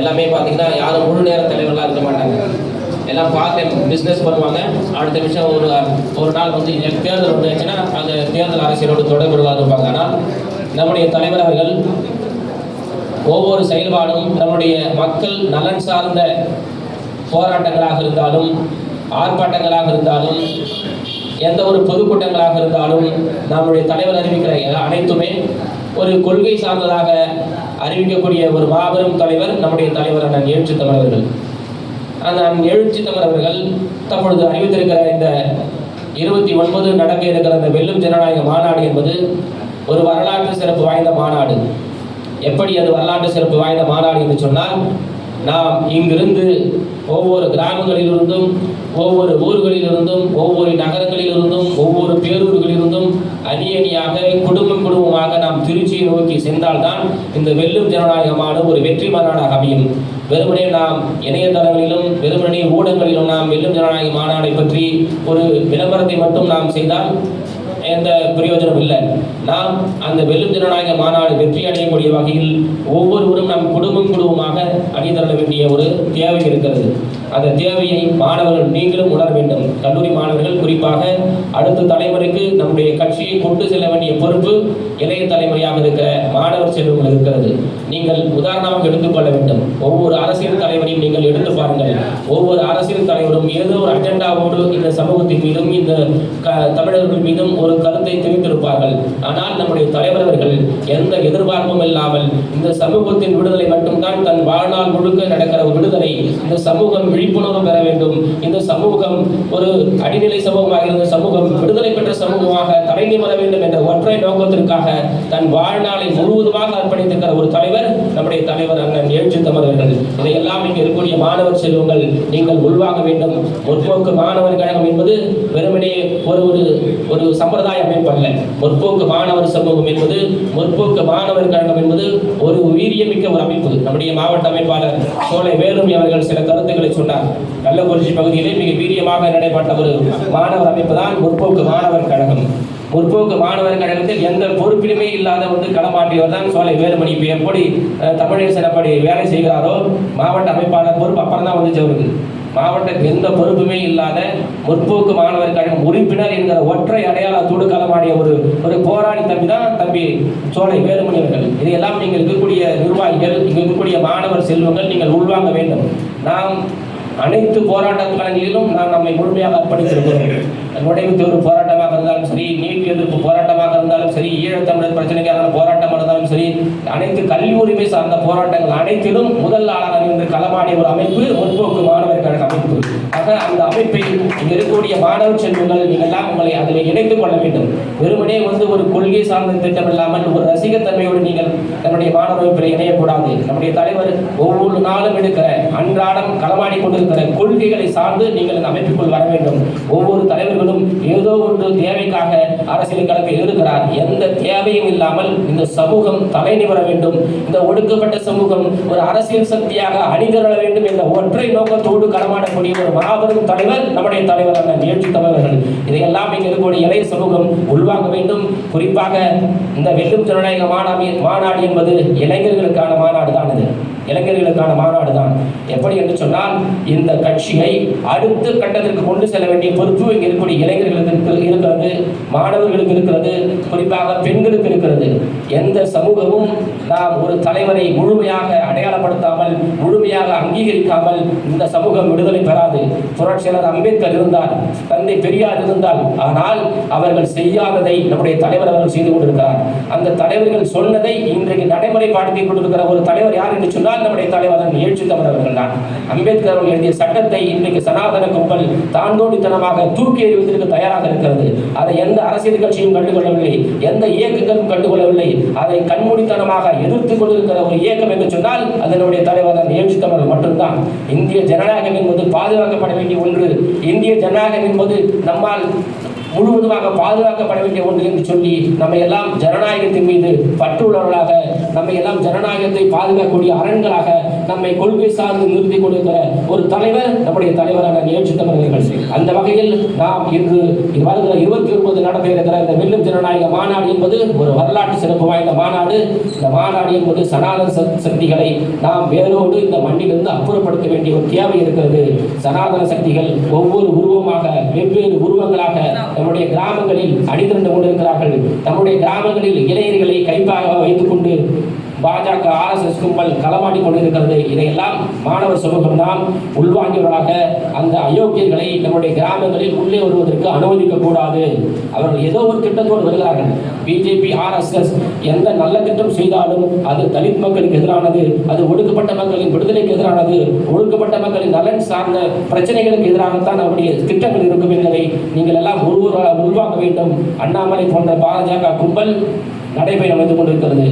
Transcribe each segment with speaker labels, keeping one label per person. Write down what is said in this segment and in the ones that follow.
Speaker 1: எல்லாமே பார்த்தீங்கன்னா யாரும் முழு நேர தலைவர்களாக இருக்க மாட்டாங்க. எல்லாம் பார்ட் டைம் பிஸ்னஸ் பண்ணுவாங்க. அடுத்த நிமிஷம் ஒரு ஒரு நாள் வந்து தேர்தல் வந்துச்சுன்னா அந்த தேர்தல் அரசியலோடு தொடர்புகளாக இருப்பாங்க. ஆனால் நம்முடைய தலைவர் அவர்கள் ஒவ்வொரு செயல்பாடும் நம்முடைய மக்கள் நலன் சார்ந்த போராட்டங்களாக இருந்தாலும் ஆர்ப்பாட்டங்களாக இருந்தாலும் எந்த ஒரு பொதுக்கூட்டங்களாக இருந்தாலும் நம்முடைய தலைவர் அறிவிக்கிற அனைத்துமே ஒரு கொள்கை சார்ந்ததாக அறிவிக்கக்கூடிய ஒரு மாபெரும் தலைவர் நம்முடைய தலைவர் அண்ணன் எழுச்சி தமிழர்கள் அந்த அண்ணன் எழுச்சி தமிழர்கள் தற்பொழுது அறிவித்திருக்கிற இந்த இருபத்தி ஒன்பது நடக்க இருக்கிற அந்த வெல்லும் ஜனநாயக மாநாடு என்பது ஒரு வரலாற்று சிறப்பு வாய்ந்த மாநாடு. எப்படி அது வரலாற்று சிறப்பு வாய்ந்த மாநாடு என்று சொன்னால் நாம் இங்கிருந்து ஒவ்வொரு கிராமங்களிலிருந்தும் ஒவ்வொரு ஊர்களிலிருந்தும் ஒவ்வொரு நகரங்களிலிருந்தும் ஒவ்வொரு பேரூர்களிலிருந்தும் அணி அணியாக குடும்பம் குடும்பமாக நாம் திருச்சியை நோக்கி சென்றால்தான் இந்த வெல்லும் ஜனநாயகமான ஒரு வெற்றி மாநாடாக அமையும். வெறுமனே நாம் இணையதளங்களிலும் வெறுமனே ஊடகங்களிலும் நாம் வெல்லும் ஜனநாயக மாநாடை பற்றி ஒரு விளம்பரத்தை மட்டும் நாம் செய்தால் எந்த பிரயோஜனம் இல்லை. நாம் அந்த வெல்லும் ஜனநாயக மாநாடு வெற்றி அடையக்கூடிய வகையில் ஒவ்வொருவரும் நம் குடும்பம் குடும்பமாக அணிதிரள வேண்டிய ஒரு தேவை இருக்கிறது. அந்த தேவையை மாணவர்கள் நீங்களும் உணர வேண்டும். கல்லூரி மாணவர்கள் குறிப்பாக அடுத்த தலைமுறைக்கு நம்முடைய கட்சியை கொண்டு செல்ல வேண்டிய பொறுப்பு இளைய தலைமுறையாக இருக்கிற மாணவர் செல்வங்கள் இருக்கிறது. நீங்கள் உதாரணமாக எடுத்துக்கொள்ள வேண்டும். ஒவ்வொரு அரசியல் தலைவரையும் நீங்கள் எடுத்து பாருங்கள். ஒவ்வொரு அரசியல் தலைவரும் ஏதோ ஒரு அஜெண்டாவோடு இந்த சமூகத்தின் மீதும் இந்த க- தமிழர்கள் மீதும் ஒரு கருத்தை தெரிவித்திருப்பார்கள். ஆனால் நம்முடைய தலைவர் அவர்கள் எந்த எதிர்பார்ப்பும் இல்லாமல் இந்த சமூகத்தின் விடுதலை மட்டும்தான் தன் வாழ்நாள் முழுக்க நடக்கிற ஒரு விடுதலை. இந்த சமூகம் விழிப்புணர்வு பெற வேண்டும். இந்த சமூகம் ஒரு அடிநிலை சமூகமாக இருந்த சமூகம் விடுதலை பெற்ற சமூகம் தலை நிமிர வேண்டும் என்ற ஒற்றை தன் வாழ்நாளை முழுவதுமாக அர்ப்பணித்திருக்கிற ஒரு தலைவர் நம்முடைய தலைவர் அண்ணன் எழுச்சி அவர்கள். இதையெல்லாம் இங்கே இருக்கக்கூடிய மாணவர் செல்வங்கள் நீங்கள் உள்வாங்க வேண்டும். முற்போக்கு மாணவர் கழகம் என்பது வெறுமனே ஒரு ஒரு ஒரு சம்பிரதாய அமைப்பு அல்ல முற்போக்கு மாணவர் சமூகம் என்பது முற்போக்கு மாணவர் கழகம் என்பது ஒரு வீரியமிக்க ஒரு அமைப்பு. நம்முடைய மாவட்ட அமைப்பாளர் சோலை வேலுமணி அவர்கள் சில கருத்துக்களை சொன்னார். கள்ளக்குறிச்சி பகுதியிலே மிக வீரியமாக நடைபெற்ற ஒரு மாணவர் அமைப்பு தான் முற்போக்கு மாணவர் கழகம். முற்போக்கு மாணவர் கழகத்தில் எந்த பொறுப்பிலுமே இல்லாத வந்து களமாற்றியவர் தான் சோலை வேலுமணி. இப்போ எப்படி தமிழரசன் அப்படி வேலை செய்கிறாரோ மாவட்ட அமைப்பாளர் பொறுப்பு அப்புறம் தான் வந்து அவருக்கு. மாவட்டத்துக்கு எந்த பொறுப்புமே இல்லாத முற்போக்கு மாணவர் கழகம் உறுப்பினர் என்கிற ஒற்றை அடையாளத்தோடு களமாடிய ஒரு ஒரு போராளி தம்பி தான் தம்பி சோலை வேலுமணி அவர்கள். இதையெல்லாம் நீங்கள் இருக்கக்கூடிய நிர்வாகிகள் இங்கு இருக்கக்கூடிய மாணவர் செல்வங்கள் நீங்கள் உள்வாங்க வேண்டும். நாம் அனைத்து போராட்ட களங்களிலும் நாம் நம்மை முழுமையாக அர்ப்பணித்திருக்கிறோம். நுழைவுத் தேர்வு சரி நீட் எதிர்ப்பு போராட்டமாக இருந்தாலும் சரி ஈழத்தமிழர் பிரச்சனைக்கான போராட்டமாக இருந்தாலும் சரி அனைத்து கல்வி உரிமை சார்ந்த போராட்டங்கள் அனைத்திலும் முதல் ஆளாக நின்று களமாடிய ஒரு அமைப்பு மாணவ செல்வங்கள் நீங்கள் எல்லாம் உங்களை அதில் இணைத்துக் கொள்ள வேண்டும். வெறுமனே வந்து ஒரு கொள்கை சார்ந்த திட்டம் இல்லாமல் ஒரு ரசிகத்தன்மையோடு நீங்கள் நம்முடைய மாணவர்களை இணையக்கூடாது. நம்முடைய தலைவர் ஒவ்வொரு நாளும் எடுக்கிற அன்றாடம் களமாடி கொண்டிருக்கிற கொள்கைகளை சார்ந்து நீங்கள் இந்த அமைப்புக்குள் வர வேண்டும். ஒவ்வொரு தலைவர்களும் ஏதோ ஒன்று தேவைக்காக அரசியல் களத்தில் இருக்கிறார் எந்த தேவையும் இல்லாமல் இந்த சமூகம் தலை நிமிர வேண்டும். இந்த ஒடுக்கப்பட்ட சமூகம் ஒரு அரசியல் சக்தியாக அணிதிரள வேண்டும் என்ற ஒற்றை நோக்கத்தோடு களமாடக்கூடிய ஒரு மாபெரும் தலைவர் நம்முடைய தலைவர் அண்ணன் எழுச்சி தலைவர்கள் இதையெல்லாம் இங்கே இருக்கக்கூடிய இளைய சமூகம் உள்வாங்க வேண்டும். குறிப்பாக இந்த வெள்ளும் ஜனநாயக மாநாடு மாநாடு என்பது இளைஞர்களுக்கான மாநாடு தான் இது இளைஞர்களுக்கான மாநாடு தான் எப்படி என்று சொன்னால் இந்த கட்சியை அடுத்த கட்டத்திற்கு கொண்டு செல்ல வேண்டிய பொறுப்பு இங்கே இருக்கக்கூடிய இளைஞர்களுக்கு இருக்கிறது மாணவர்களுக்கு இருக்கிறது குறிப்பாக பெண்களுக்கு இருக்கிறது. எந்த சமூகமும் நாம் ஒரு தலைவரை முழுமையாக அடையாளப்படுத்தாமல் முழுமையாக அங்கீகரிக்காமல் இந்த சமூகம் விடுதலை பெறாது. புரட்சியாளர் அம்பேத்கர் இருந்தார் தந்தை பெரியார் இருந்தால் ஆனால் அவர்கள் செய்யாததை நம்முடைய தலைவர் அவர்கள் செய்து கொண்டிருக்கிறார். அந்த தலைவர்கள் சொன்னதை இன்றைக்கு நடைமுறைப்படுத்தி கொண்டிருக்கிற ஒரு தலைவர் யார் என்று சொன்னால் நம்முடைய தலைவர் எழுச்சி தமிழ் அவர்கள் தான் அம்பேத்கர் அவர்கள் எழுதிய சட்டத்தை இன்றைக்கு சனாதன கும்பல் தாண்டோடித்தனமாக தூக்கி எறிவதற்கு தயாராக இருக்கிறது. அதை எந்த அரசியல் கட்சியும் கண்டுகொள்ளவில்லை எந்த இயக்கங்களும் கண்டுகொள்ளவில்லை. அதை கண்மூடித்தனமாக எதிர்த்து கொண்டிருக்கிற ஒரு இயக்கம் என்று சொன்னால் அதனுடைய தலைவர் அந்த எழுச்சி மட்டும்தான். இந்திய ஜனநாயகம் என்பது பாதுகாக்கப்பட வேண்டிய ஒன்று. இந்திய ஜனநாயகம் என்பது நம்மால் முழுவதுமாக பாதுகாக்கப்பட வேண்டிய ஒன்று என்று சொல்லி நம்ம எல்லாம் ஜனநாயகத்தின் மீது பற்றுள்ளவர்களாக நம்ம எல்லாம் ஜனநாயகத்தை பாதுகாக்கக்கூடிய அரண்களாக நம்மை கொள்கை சார்ந்து நிறுத்திக் கொண்டிருக்கிற ஒரு தலைவர் நம்முடைய தலைவரான நியோஜித்தவர்கள் அந்த வகையில் நாம் இன்று வருகிற இருபத்தி ஒன்பது நடைபெற இருக்கிற இந்த வெல்லும் ஜனநாயக மாநாடு என்பது ஒரு வரலாற்று சிறப்பு வாய்ந்த மாநாடு. இந்த மாநாடு என்பது சனாதன சக்திகளை நாம் வேரோடு இந்த மண்ணிலிருந்து அப்புறப்படுத்த வேண்டிய ஒரு தேவை இருக்கிறது. சனாதன சக்திகள் ஒவ்வொரு உருவமாக வெவ்வேறு உருவங்களாக நம்முடைய கிராமங்களில் அணிதிரண்டு கொண்டிருக்கிறார்கள். தம்முடைய கிராமங்களில் இளைஞர்களை கைப்பாக வைத்துக் கொண்டு பாஜக ஆர்எஸ்எஸ் கும்பல் களமாடி கொண்டிருக்கிறது. இதையெல்லாம் மாணவர் சமூகம் தான் உள்வாங்கியவர்களாக அந்த அயோக்கியர்களை நம்முடைய கிராமங்களில் உள்ளே வருவதற்கு அனுமதிக்க கூடாது அவர்கள் ஏதோ ஒரு திட்டத்தோடு வருகிறார்கள். பிஜேபி ஆர்எஸ்எஸ் எந்த நல்ல திட்டம் செய்தாலும் அது தலித் மக்களுக்கு எதிரானது அது ஒடுக்கப்பட்ட மக்களின் விடுதலைக்கு எதிரானது ஒடுக்கப்பட்ட மக்களின் நலன் சார்ந்த பிரச்சனைகளுக்கு எதிராகத்தான் அவருடைய திட்டங்கள் இருக்கும் என்பதை நீங்கள் எல்லாம் ஒருவர உள்வாங்க வேண்டும். அண்ணாமலை போன்ற பாஜக கும்பல் நடைபயணம் வந்து கொண்டிருக்கிறது.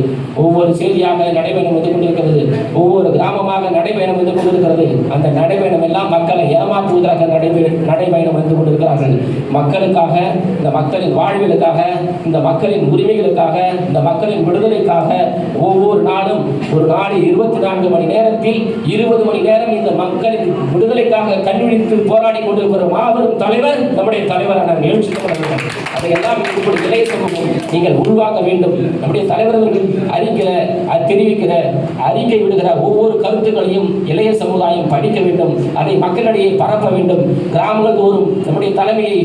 Speaker 1: ஒவ்வொரு செய்தியாக நடைபயணம் வந்து கொண்டிருக்கிறது. ஒவ்வொரு கிராமமாக நடைபயணம் வந்து கொண்டிருக்கிறது. அந்த நடைபயணம் எல்லாம் மக்களை ஏமாற்றுவதற்காக நடைபெ நடைபயணம் வந்து கொண்டிருக்கிறார்கள். மக்களுக்காக இந்த மக்களின் வாழ்விலுக்காக இந்த மக்களின் உரிமைகளுக்காக இந்த மக்களின் விடுதலைக்காக ஒவ்வொரு நாளும் ஒரு நாடு இருபத்தி நான்கு மணி நேரத்தில் இருபது மணி நேரம் இந்த மக்களின் விடுதலைக்காக கண்டுபிடித்து போராடி கொண்டிருக்கிற மாபெரும் தலைவர் நம்முடைய தலைவரான எழுச்சி அதையெல்லாம் இப்படி இளைய சமூகம் நீங்கள் உருவாக்க வேண்டும். நம்முடைய தலைவர்கள் அறிக்கிற அது தெரிவிக்கிற அறிக்கை விடுகிற ஒவ்வொரு கருத்துக்களையும் இளைய சமுதாயம் படிக்க வேண்டும். அதை மக்களிடையே பரப்ப வேண்டும். கிராமங்கள் தோறும் நம்முடைய தலைமையை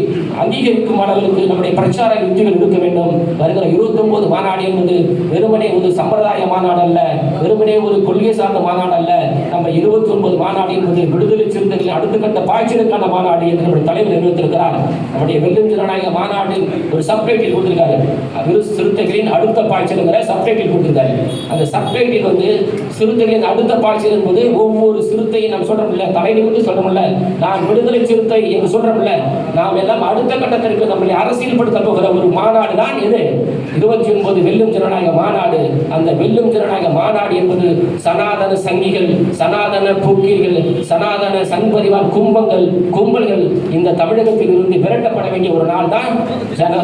Speaker 1: அங்கீகரிக்கும் அளவிற்கு நம்முடைய பிரச்சார யுக்திகள் இருக்க வேண்டும். வருகிற இருபத்தொன்பது மாநாடு என்பது வெறுமனே ஒரு சம்பிரதாய மாநாடு அல்ல. வெறுமனே ஒரு கொள்கை சார்ந்த மாநாடு அல்ல. நம்ம இருபத்தி ஒன்பது மாநாடு என்பது விடுதலை சிறுத்தைகளின் அடுத்த கட்ட பாய்ச்சலுக்கான மாநாடு என்று நம்முடைய தலைவர் அறிவித்திருக்கிறார் நம்முடைய வெல்லும் ஜனநாயக மாநாடு ஒரு சப்டைட்டில் கொடுத்துருக்காரு அது சிறுத்தைகளின் அடுத்த பாய்ச்சலுங்கிற சப்டைட்டில் கொடுத்துருக்காரு அந்த சப்டைட்டில் வந்து சிறுத்தைகளின் அடுத்த பாய்ச்சல் என்பது ஒவ்வொரு சிறுத்தையும் நாம் தலைநி தலை நிமிர்ந்து சொல்றோம்ல நான் விடுதலை சிறுத்தை என்று சொல்றோம்ல நாம் எல்லாம் அடுத்த கட்டத்திற்கு நம்மளை அரசியல்படுத்த போகிற ஒரு மாநாடு தான் இது. இருபத்தி ஒன்பது வெல்லும் ஜனநாயக மாநாடு. அந்த வெல்லும் ஜனநாயக மாநாடு என்பது சனாதன சங்கிகள் சனாதன போக்கியர்கள் சனாதன சங்பரிவார் கும்பங்கள் கும்பல்கள் இந்த தமிழகத்தில் இருந்து விரட்டப்பட வேண்டிய ஒரு நாள் தான். ஜன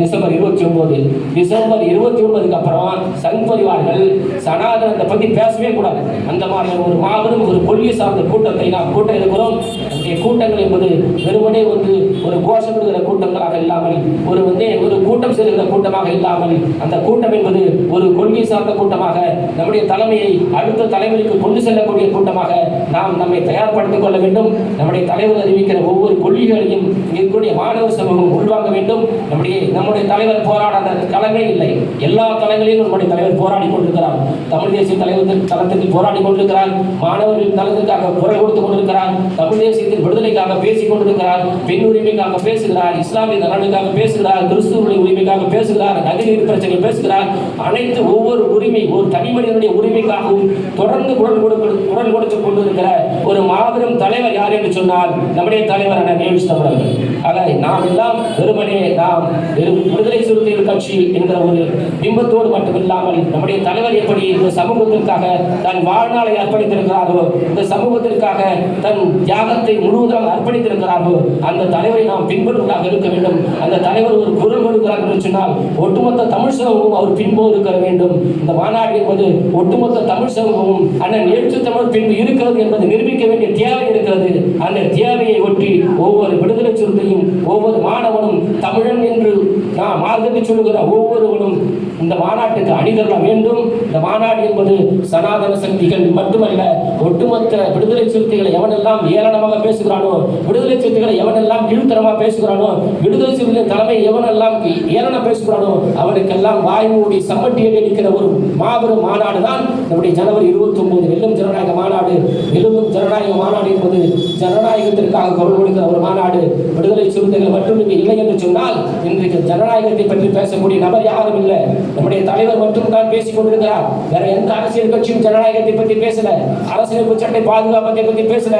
Speaker 1: டிசம்பர் இருபத்தி ஒன்பது டிசம்பர் இருபத்தி ஒன்பதுக்கு அப்புறம் சங் பரிவார்கள் சனாதனத்தை பத்தி பேசவே கூடாது. அந்த மாதிரி ஒரு மாபெரும் ஒரு கொள்கை சார்ந்த கூட்டத்தை நாம் கூட்டம் இருக்கிறோம். அந்த கூட்டங்கள் என்பது வெறுமனே வந்து ஒரு கோஷமிடுகிற கூட்டங்களாக இல்லாமல் ஒரு வந்து ஒரு கூட்டம் செல்கிற கூட்டமாக இல்லாமல் அந்த கூட்டம் என்பது ஒரு கொள்கை சார்ந்த கூட்டமாக நம்முடைய தலைமையை அடுத்த தலைவருக்கு கொண்டு செல்லக்கூடிய கூட்டமாக நாம் நம்மை தயார்படுத்திக் கொள்ள வேண்டும். நம்முடைய தலைவர் அறிவிக்கிற ஒவ்வொரு கொள்கைகளையும் இருக்கக்கூடிய மாணவர் சமூகம் உள்வாங்க வேண்டும். நம்முடைய நம்முடைய தலைவர் போராட களமே இல்லை. எல்லா தளங்களிலும் நம்முடைய தலைவர் போராடி கொண்டிருக்கிறார். தமிழ் தேசிய தலைவர் தளத்திற்கு போராடி கொண்டிருக்கிறார். மாணவர்களின் தளத்திற்காக குரல் கொடுத்து கொண்டிருக்கிறார். தமிழ் தேசியத்தின் விடுதலைக்காக பேசிக் கொண்டிருக்கிறார். பெண் உரிமைக்காக பேசுகிறார். இஸ்லாமிய நலனுக்காக பேசுகிறார். கிறிஸ்துவனுடைய உரிமைக்காக பேசுகிறார். நதிநீர் பிரச்சனை பேசுகிறார். அனைத்து ஒவ்வொரு உரிமை ஒரு தனி மனிதனுடைய உரிமைக்காகவும் தொடர்ந்து குரல் கொடுக்க குரல் கொடுத்து கொண்டிருக்கிற ஒரு மாபெரும் தலைவர் யார் என்று சொன்னால் நம்முடைய தலைவரான அண்ணன் தமிழர்கள் ஆக நாம் எல்லாம் வெறுமனே நாம் வெறும் விடுதலை சிறுத்தைகள் கட்சி என்கிற ஒரு பிம்பத்தோடு மட்டுமில்லாமல் நம்முடைய தலைவர் எப்படி இந்த சமூகத்திற்காக தன் வாழ்நாளை அர்ப்பணித்திருக்கிறாரோ இந்த சமூகத்திற்காக தன் தியாகத்தை முழுவதும் அர்ப்பணித்திருக்கிறாரோ அந்த தலைவரை நாம் பின்பற்றுவதாக இருக்க வேண்டும். அந்த தலைவர் ஒரு குரல் கொடுக்கிறார் என்று சொன்னால் ஒட்டுமொத்த தமிழ் சமூகம் அவர் பின்போடு இருக்க வேண்டும். இந்த மாநாடு என்பது ஒட்டுமொத்த தமிழ் சமூகமும் அண்ணன் எழுத்து தமிழ் பின்பு இருக்கிறது என்பதை நிரூபிக்க வேண்டிய தேவை இருக்கிறது. அந்த தேவையை ஒட்டி ஒவ்வொரு விடுதலை சிறுத்தையும் ஒவ்வொரு மாணவனும் தமிழ் தமிழன் என்று நான் மார்க்கத்தை சொல்லுகிற ஒவ்வொருவரும் இந்த மாநாட்டுக்கு அணிதர வேண்டும். இந்த மாநாடு என்பது சனாதன சக்திகள் மட்டுமல்ல ஒட்டுமொத்த விடுதலை சிறுத்தைகளை எவனெல்லாம் ஏளனமாக பேசுகிறானோ விடுதலை சிறுத்தைகளை எவனெல்லாம் கீழ்த்தரமாக பேசுகிறானோ விடுதலை சிறுத்தை தலைமை எவனெல்லாம் ஏளன பேசுகிறானோ அவனுக்கெல்லாம் வாய் மூடி சம்மட்டியில் இருக்கிற ஒரு மாபெரும் மாநாடு தான் நம்முடைய ஜனவரி இருபத்தி ஒன்பது வெல்லும் ஜனநாயக மாநாடு வெல்லும் ஜனநாயக மாநாடு என்பது ஜனநாயகத்திற்காக குரல் கொடுக்கிற ஒரு மாநாடு விடுதலை சிறுத்தைகள் மட்டும் இங்கு இல்லை என்று சொன்னால் இன்றைக்கு ஜனநாயகத்தை பற்றி பேசக்கூடிய நபர் யாரும் இல்லை. நம்முடைய தலைவர் மட்டும் தான் பேசிக் கொண்டிருக்கிறார். வேற எந்த அரசியல் கட்சியும் ஜனநாயகத்தை பற்றி பேசல. அரசியலமைப்பு சட்டை பாதுகாப்பத்தை பற்றி பேசல.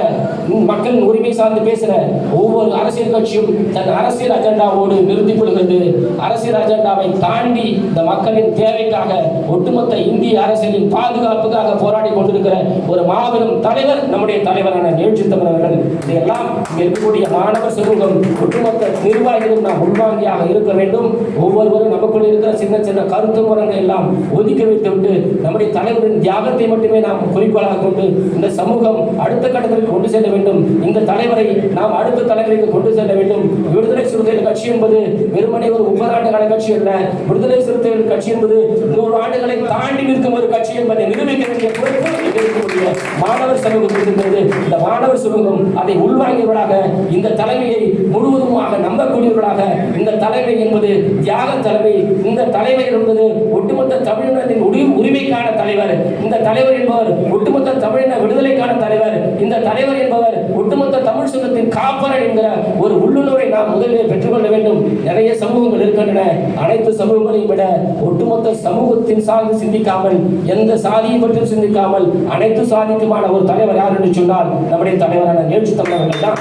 Speaker 1: மக்களின் உரிமை சார்ந்து பேசல. ஒவ்வொரு அரசியல் கட்சியும் தன் அரசியல் அஜெண்டாவோடு நிறுத்திக் கொள்கிறது. அரசியல் அஜெண்டாவை தாண்டி இந்த மக்களின் தேவைக்காக ஒட்டுமொத்த இந்திய அரசியலின் பாதுகாப்புக்காக போராடி கொண்டிருக்கிற ஒரு மாபெரும் தலைவர் நம்முடைய தலைவரான எழுச்சி தமிழர்கள் இருக்கிறது.
Speaker 2: இதையெல்லாம் இங்க இருக்கக்கூடிய மாணவர் சமூகம் ஒட்டுமொத்த நிர்வாகிகளும் நாம் உள்வாங்கியாக இருக்க வேண்டும். ஒவ்வொருவரும் நமக்குள் இருக்கிற சின்ன சின்ன கருத்து முறைகளை எல்லாம் ஒதுக்கி வைத்துவிட்டு நம்முடைய தலைவரின் தியாகத்தை மட்டுமே நாம் குறிக்கோளாக கொண்டு இந்த சமூகம் அடுத்த கட்டத்திற்கு கொண்டு செல்ல வேண்டும். இந்த தலைவரை நாம் அடுத்த தலைவருக்கு கொண்டு செல்ல வேண்டும். விடுதலை சிறுத்தைகள் கட்சி என்பது வெறுமனே ஒரு முப்பது ஆண்டு கால கட்சி அல்ல. விடுதலை சிறுத்தைகள் கட்சி என்பது நூறு ஆண்டுகளை தாண்டி நிற்கும் ஒரு கட்சி என்பதை நிரூபிக்க வேண்டிய பொறுப்பு இருக்கக்கூடிய மாணவர் சமூகம் இருக்கின்றது. இந்த மாணவர் சமூகம் அதை உள்வாங்கியவர்களாக இந்த தலைமையை முழுவதுமாக நம்பக்கூடியவர்களாக இந்த தலைமை என்பது தியாக தலைமை. இந்த தலைமை என்பது ஒட்டுமொத்த தமிழினத்தின் உரி- உரிமைக்கான தலைவர். இந்த தலைவர் என்பவர் ஒட்டுமொத்த தமிழின விடுதலைக்கான தலைவர். இந்த தலைவர் என்பவர் ஒட்டுமொத்த தமிழ் சங்கத்தின் காப்பரன் என்கிற ஒரு உள்ளுணர்வை நாம் முதலில் பெற்றுக்கொள்ள வேண்டும். நிறைய சமூகங்கள் இருக்கின்றன. அனைத்து சமூகங்களையும் விட ஒட்டுமொத்த சமூகத்தின் சார்ந்து சிந்திக்காமல் எந்த சாதியை பற்றியும் சிந்திக்காமல் அனைத்து சாதிக்குமான ஒரு தலைவர் யார் என்று சொன்னால் நம்முடைய தலைவரான நிகழ்ச்சி தமிழர்கள் தான்.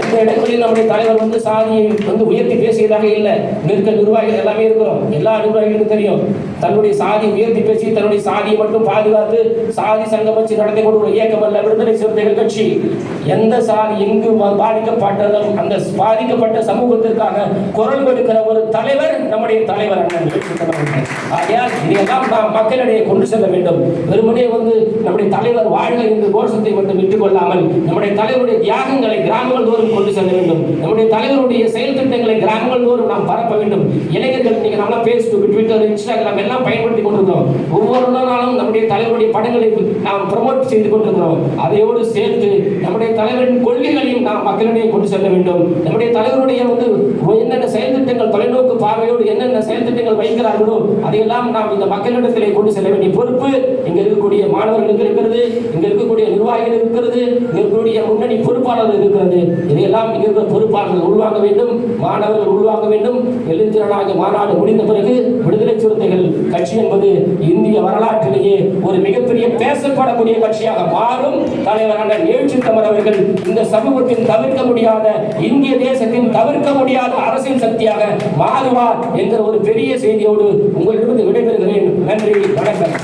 Speaker 2: எந்த இடங்களிலும் நம்முடைய தலைவர் வந்து சாதியை வந்து உயர்த்தி பேசியதாக இல்லை. நிற்க நிர்வாகிகள் எல்லாமே இருக்கிறோம். எல்லா நிர்வாகிகளுக்கும் தெரியும். தன்னுடைய சாதி உயர்த்தி பேசி தன்னுடைய சாதியை மட்டும் பாதுகாத்து சாதி சங்கம் வச்சு நடத்தி கொண்டு ஒரு இயக்கம் அல்ல விடுதலை சிறுத்தைகள் கட்சி. எந்த சாதி எங்கு பாதிக்கப்பட்டதும் அந்த பாதிக்கப்பட்ட சமூகத்திற்காக குரல் கொடுக்கிற ஒரு தலைவர் நம்முடைய தலைவர் அண்ணன். ஆகையால் இதையெல்லாம் நாம் மக்களிடையே கொண்டு செல்ல வேண்டும். வெறுமனே வந்து நம்முடைய தலைவர் வாழ்க என்று கோஷத்தை மட்டும் விட்டுக்கொள்ளாமல் நம்முடைய தலைவருடைய தியாகங்களை கிராமங்கள் தோறும் கொண்டு செல்ல வேண்டும். நம்முடைய தலைவருடைய செயல் திட்டங்களை கிராமங்கள் தோறும் நாம் பரப்ப வேண்டும். இளைஞர்கள் நீங்க நல்லா பேஸ்புக் ட்விட்டர் இன்ஸ்டாகிராம் எல்லாம் பயன்படுத்தி கொண்டிருக்கிறோம். ஒவ்வொரு நாளும் நம்முடைய தலைவருடைய படங்களை நாம் ப்ரமோட் செய்து கொண்டிருக்கிறோம். அதையோடு சேர்த்து நம்முடைய தலைவரின் கொள்கைகள் நாம் மக்களிடையே கொண்டு செல்ல வேண்டும். நம்முடைய தலைவருடைய வந்து என்னென்ன செயல் திட்டங்கள் தொலைநோக்கு பார்வையோடு என்னென்ன செயல் திட்டங்கள் வைக்கிறார்களோ அதையெல்லாம் நாம் இந்த மக்களிடத்திலே கொண்டு செல்ல வேண்டிய பொறுப்பு இங்க இருக்கக்கூடிய மாணவர்களுக்கு இருக்கிறது இங்க இருக்கக்கூடிய நிர்வாகிகள் இருக்கிறது இங்க இருக்கக்கூடிய முன்னணி பொறுப்பாளர்கள் இருக்கிறது. இதையெல்லாம் இங்க இருக்கிற பொறுப்பாளர்கள் உள்வாங்க வேண்டும் மாணவர்கள் உள்வாங்க வேண்டும். எழுந்திரனாக மாநாடு முடிந்த பிறகு விடுதலை சிறுத்தைகள் கட்சி என்பது இந்திய வரலாற்றிலேயே ஒரு மிகப்பெரிய பேசப்படக்கூடிய கட்சியாக மாறும். தலைவரான நேற்று தமர் அவர்கள் இந்த உலகத்தின் தவிர்க்க முடியாத இந்திய தேசத்தின் தவிர்க்க முடியாத அரசியல் சக்தியாக மாறுவார் என்ற ஒரு பெரிய செய்தியோடு உங்களிடமிருந்து விடைபெறுகிறேன். நன்றி வணக்கம்.